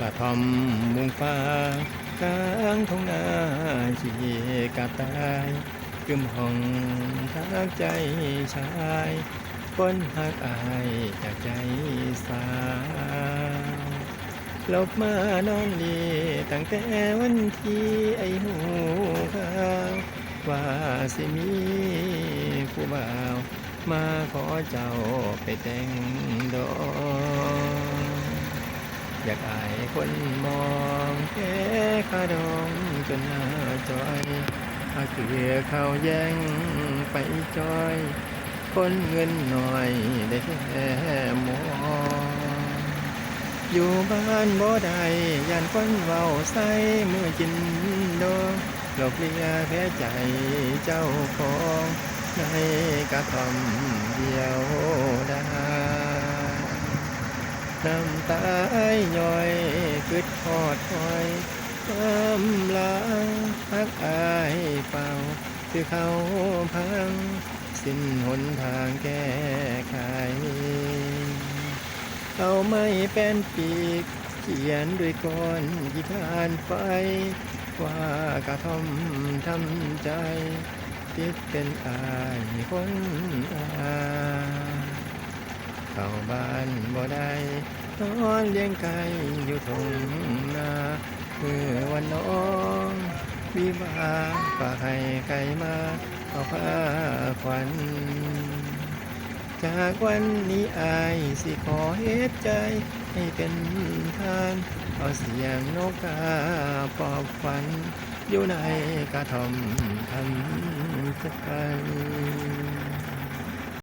กระทอมมุงฟ้ากลางทงนาชีกาตายกึมห้องทักใจชายคนหักอายจากใจสาวลบมานองลีตั้งแต่วันที่ไอหูข้าวว่าสิมีผู้บ่าว มาขอเจ้าไปแต่งดอง อยากอายคนมองแค่ขาดองจนหน้าจอยอาเกลือเข้าแย่งไปจอย คนเงินหน่อยได้แค่มองอยู่บ้านบ่ได้ยานคนเว้าใส่เมื่อกินดองหลอกเลียแพ้ใจเจ้าของในกระทำเดียวได้ น้ำตาไอ้ย่อยกึดทอดถอยความหลังพักอายเป่าคือเขาพัง สิ้นหนทางแก้ไขเอาไม่เป็นปีกเขียนด้วยก้อนที่ผ่านไปว่ากระทอมทำใจติดเป็นอายคนอาย เข้าบ้านบ่ได้นอนเลี้ยงไก่อยู่ทงนาเมื่อวันน้องวิวาฝากให้ไก่มาเอาผ้าขวัญจากวันนี้อายสิขอเฮ็ดใจให้เป็นทานเอาเสียงนกกาปอบฝัน อยู่ในกระท่อมทำใจ